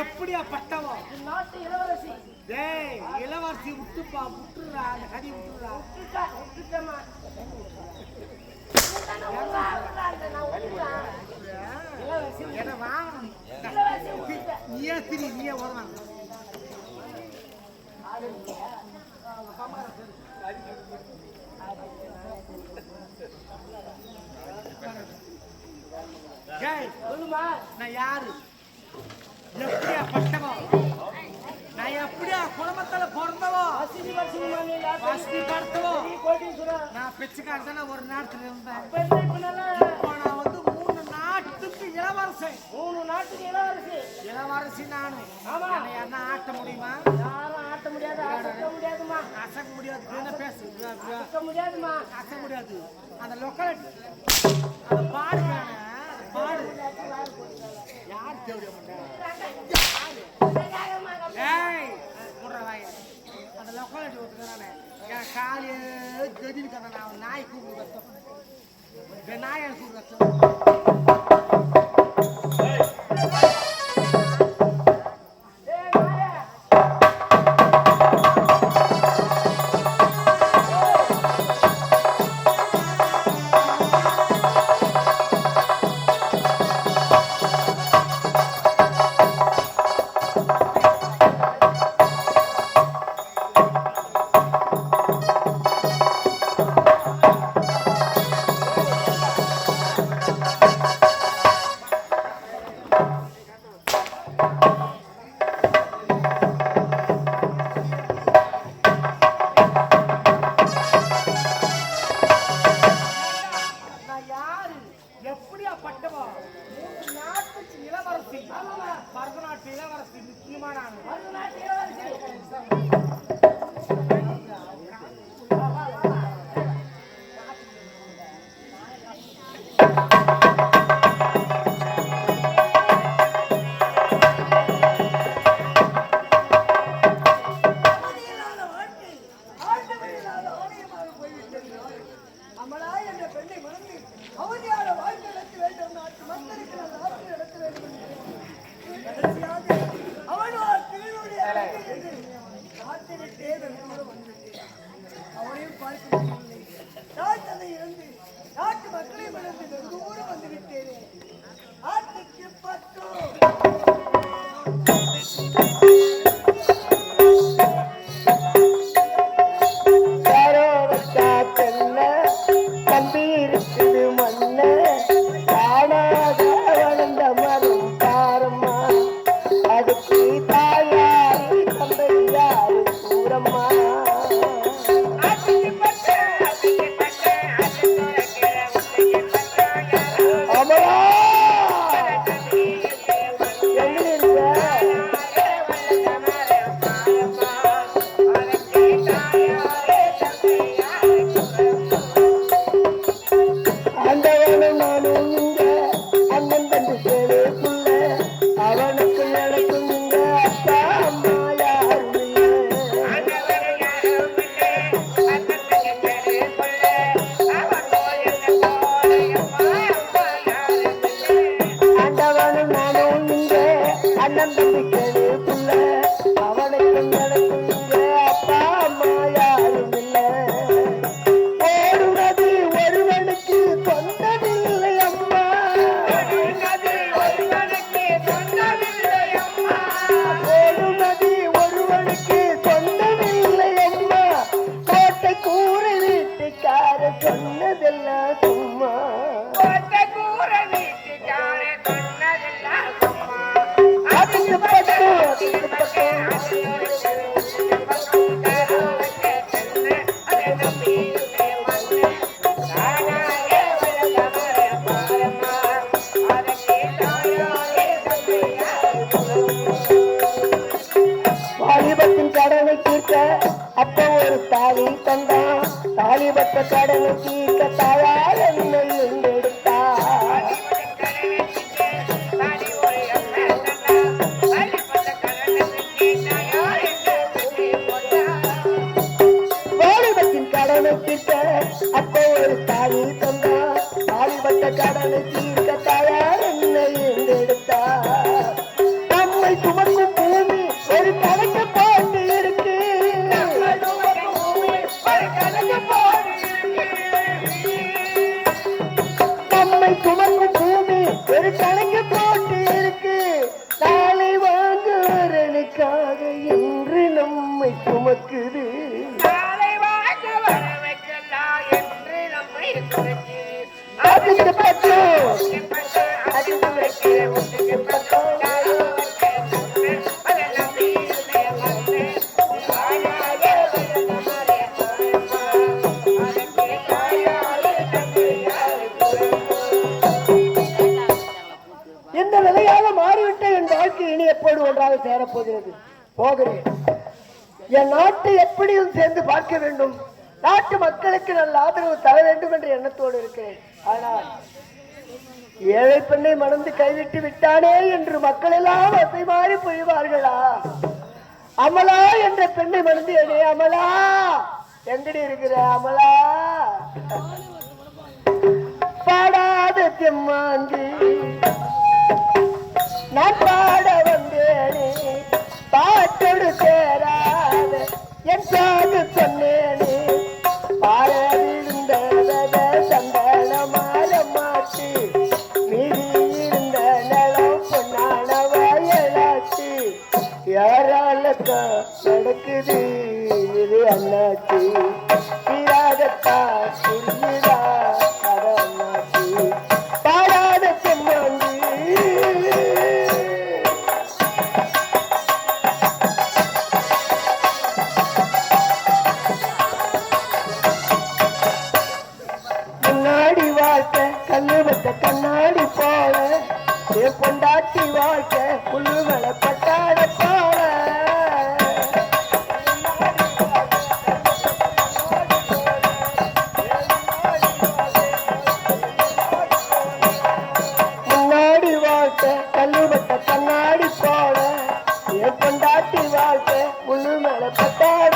எப்படியா பட்டவன் நாட்டு இளவரசி டேய் இளவரசி விட்டுப்பா விட்டுறா அந்த கதி விட்டுறா விட்டுட்டா, விட்டுட்டேம்மா. விட்டுட்டானா, விட்றா, விட்றா, அந்த நான் விட்டுட்டேன். இளவரசி என்ன வாங்கணும் விட்டுட்டேன். நீயே திரி வருவாங்க ஏய் நான் பிச்சைக்காரன் தானே ஒரு நேரத்துல இருந்தேன். இப்ப நான் வந்து மூணு நாட்டுக்கு இளவரசன். மூணு நாட்டுக்கு இளவரசி. இளவரசி நானு. ஆமா. என்னை என்ன ஆட்ட முடியுமா? யாரும் ஆட்ட முடியாது அசைக்க முடியாதுமா அசைக்க முடியாது. என்ன பேசு? அசைக்க முடியாதுமா அசைக்க முடியாது. அந்த லொக்காலிட்டி. அந்த பாடு பாடு. யார் தேவைய ஏய் போடுற வாய அந்த லொக்காலிட்டி ஒத்துக்கிறானே என் காலையே கதின்னு கதை நான் நாய் கூப்பிடு கத்தம் நாயை கூப்பிடு கத்தம் அண்ணன் தம்பி சேருக்குள்ள தாலிபத்த கடனை இந்த நிலையாக மாறிவிட்ட என் வாழ்க்கை இனி எப்போது ஒன்றாக சேரப்போகிறது? போகிறேன். என் நாட்டை எப்படியும் சேர்ந்து பார்க்க வேண்டும். நாட்டு மக்களுக்கு நல்ல ஆதரவு தர வேண்டும் என்ற எண்ணத்தோடு இருக்கிறேன். ஆனால் ஏழை பெண்ணை மணந்து கைவிட்டு விட்டானே என்று மக்கள் எல்லாம் அசை மாறி புரிவார்களா அமலா என்ற பெண்ணை மணந்து என்னே அமலா? எங்கடி இருக்கிற அமலா? பாடாத தெம்மாங்கி நான் பாட வந்தேனே. பாட்டோடு சேராத என் ஏ பொண்டாட்டி வாழ்க்கை புல்லு வளப்பட்டாட பாட முன்னாடி வாழ்க்கை கல்லுபட்ட கண்ணாடி போட ஏ பொண்டாட்டி வாழ்க்கை புல்லு மேல பட்டாட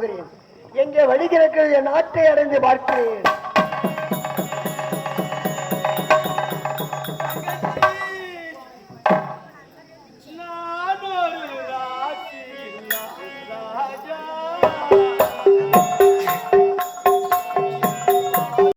போகிறேன். எங்கே வழி என் நாட்டை அடைந்து பார்க்கிறேன்